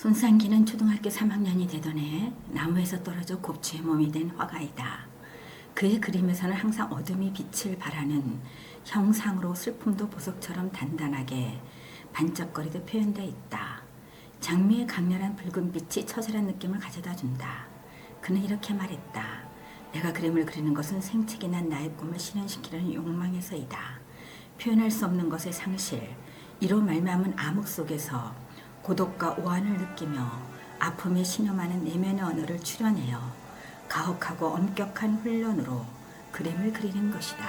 손상기는 초등학교 3학년이 되던 해 나무에서 떨어져 곱추의 몸이 된 화가이다. 그의 그림에서는 항상 어둠이 빛을 발하는 형상으로 슬픔도 보석처럼 단단하게 반짝거리듯 표현되어 있다. 장미의 강렬한 붉은 빛이 처절한 느낌을 가져다 준다. 그는 이렇게 말했다. 내가 그림을 그리는 것은 생책이 난 나의 꿈을 실현시키려는 욕망에서이다. 표현할 수 없는 것의 상실, 이로 말미암은 암흑 속에서 고독과 오한을 느끼며 아픔에 신음하는 내면의 언어를 출연해요. 가혹하고 엄격한 훈련으로 그림을 그리는 것이다.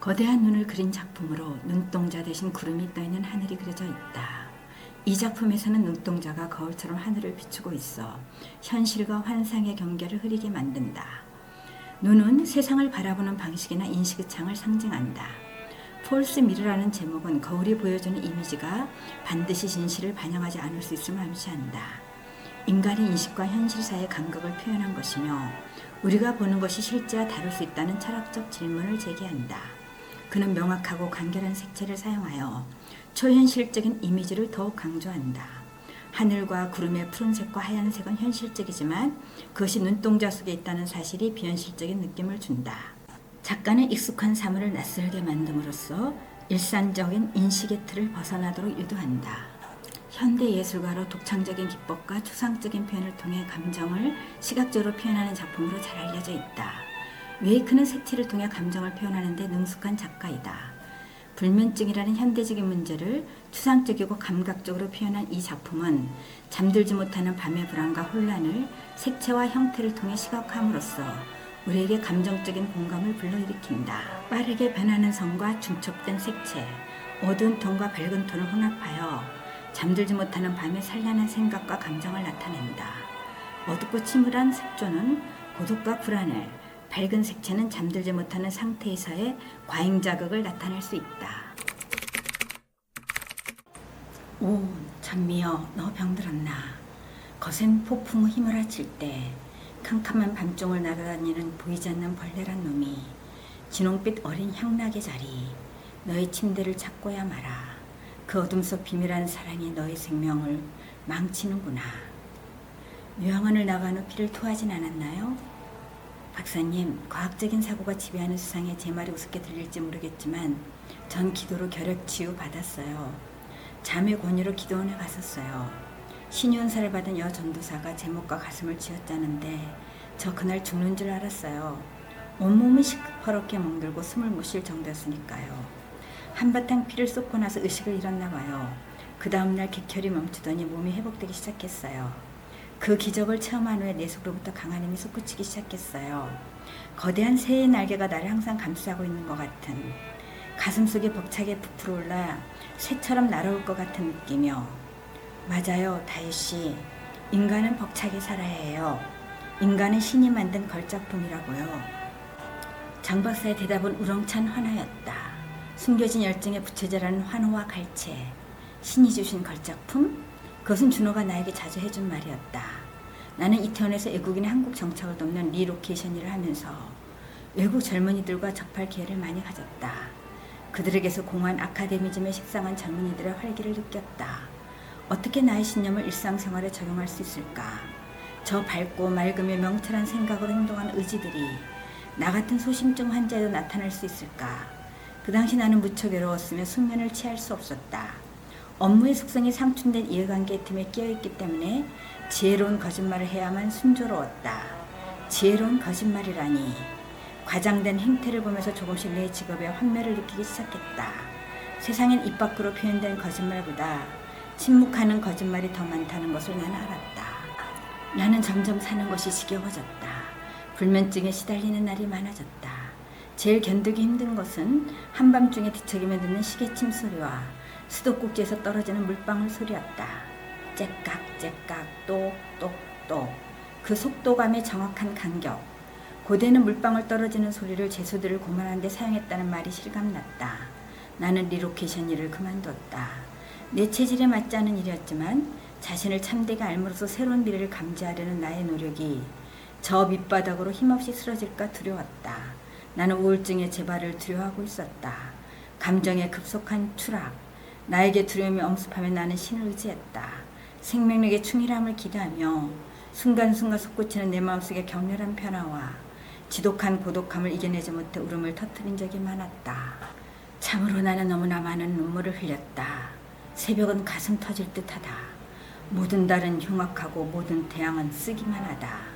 거대한 눈을 그린 작품으로 눈동자 대신 구름이 떠있는 하늘이 그려져 있다. 이 작품에서는 눈동자가 거울처럼 하늘을 비추고 있어 현실과 환상의 경계를 흐리게 만든다. 눈은 세상을 바라보는 방식이나 인식의 창을 상징한다. 폴스 미르라는 제목은 거울이 보여주는 이미지가 반드시 진실을 반영하지 않을 수 있음을 암시한다. 인간의 인식과 현실 사이의 간극을 표현한 것이며 우리가 보는 것이 실제와 다를 수 있다는 철학적 질문을 제기한다. 그는 명확하고 간결한 색채를 사용하여 초현실적인 이미지를 더욱 강조한다. 하늘과 구름의 푸른색과 하얀색은 현실적이지만 그것이 눈동자 속에 있다는 사실이 비현실적인 느낌을 준다. 작가는 익숙한 사물을 낯설게 만듦으로써 일상적인 인식의 틀을 벗어나도록 유도한다. 현대 예술가로 독창적인 기법과 추상적인 표현을 통해 감정을 시각적으로 표현하는 작품으로 잘 알려져 있다. 웨이크는 색채를 통해 감정을 표현하는 데 능숙한 작가이다. 불면증이라는 현대적인 문제를 추상적이고 감각적으로 표현한 이 작품은 잠들지 못하는 밤의 불안과 혼란을 색채와 형태를 통해 시각함으로써 우리에게 감정적인 공감을 불러일으킨다. 빠르게 변하는 선과 중첩된 색채, 어두운 톤과 밝은 톤을 혼합하여 잠들지 못하는 밤의 산란한 생각과 감정을 나타낸다. 어둡고 침울한 색조는 고독과 불안을, 밝은 색채는 잠들지 못하는 상태에서의 과잉 자극을 나타낼 수 있다. 오, 찬미여, 너 병들었나? 거센 폭풍 힘을 합칠 때 캄캄한 밤중을 날아다니는 보이지 않는 벌레란 놈이 진홍빛 어린 향락의 자리 너의 침대를 찾고야 마라. 그 어둠 속 비밀한 사랑이 너의 생명을 망치는구나. 묘양원을 나간 후 피를 토하진 않았나요? 박사님, 과학적인 사고가 지배하는 세상에 제 말이 우습게 들릴지 모르겠지만 전 기도로 결핵 치유 받았어요. 잠의 권유로 기도원에 갔었어요. 신유은사를 받은 여 전도사가 제 목과 가슴을 쥐었다는데 저 그날 죽는 줄 알았어요. 온몸이 시퍼렇게 멍들고 숨을 못 쉴 정도였으니까요. 한바탕 피를 쏟고 나서 의식을 잃었나 봐요. 그 다음날 객혈이 멈추더니 몸이 회복되기 시작했어요. 그 기적을 체험한 후에 내 속으로부터 강한 힘이 솟구치기 시작했어요. 거대한 새의 날개가 나를 항상 감싸고 있는 것 같은 가슴 속에 벅차게 부풀어 올라 새처럼 날아올 것 같은 느낌이요. 맞아요, 다혜 씨. 인간은 벅차게 살아야 해요. 인간은 신이 만든 걸작품이라고요. 장 박사의 대답은 우렁찬 환호였다. 숨겨진 열정의 부채질하는 환호와 갈채. 신이 주신 걸작품? 그것은 준호가 나에게 자주 해준 말이었다. 나는 이태원에서 외국인의 한국 정착을 돕는 리로케이션 일을 하면서 외국 젊은이들과 접할 기회를 많이 가졌다. 그들에게서 공한 아카데미즘에 식상한 젊은이들의 활기를 느꼈다. 어떻게 나의 신념을 일상생활에 적용할 수 있을까? 저 밝고 맑으며 명철한 생각으로 행동한 의지들이 나 같은 소심증 환자에도 나타날 수 있을까? 그 당시 나는 무척 외로웠으며 숙면을 취할 수 없었다. 업무의 속성이 상충된 이해관계 틈에 끼어있기 때문에 지혜로운 거짓말을 해야만 순조로웠다. 지혜로운 거짓말이라니. 과장된 행태를 보면서 조금씩 내 직업에 환멸을 느끼기 시작했다. 세상엔 입 밖으로 표현된 거짓말보다 침묵하는 거짓말이 더 많다는 것을 나는 알았다. 나는 점점 사는 것이 지겨워졌다. 불면증에 시달리는 날이 많아졌다. 제일 견디기 힘든 것은 한밤중에 뒤척이며 듣는 시계침 소리와 수도꼭지에서 떨어지는 물방울 소리였다. 째깍 째깍 똑똑똑 그 속도감의 정확한 간격 고대는 물방울 떨어지는 소리를 제수들을 고만한 데 사용했다는 말이 실감났다. 나는 리로케이션 일을 그만뒀다. 내 체질에 맞지 않은 일이었지만 자신을 참되게 알므로써 새로운 미래를 감지하려는 나의 노력이 저 밑바닥으로 힘없이 쓰러질까 두려웠다. 나는 우울증의 재발을 두려워하고 있었다. 감정의 급속한 추락, 나에게 두려움이 엄습하면 나는 신을 의지했다. 생명력의 충실함을 기대하며 순간순간 솟구치는 내 마음속의 격렬한 변화와 지독한 고독함을 이겨내지 못해 울음을 터뜨린 적이 많았다. 참으로 나는 너무나 많은 눈물을 흘렸다. 새벽은 가슴 터질 듯하다. 모든 달은 흉악하고 모든 태양은 쓰기만 하다.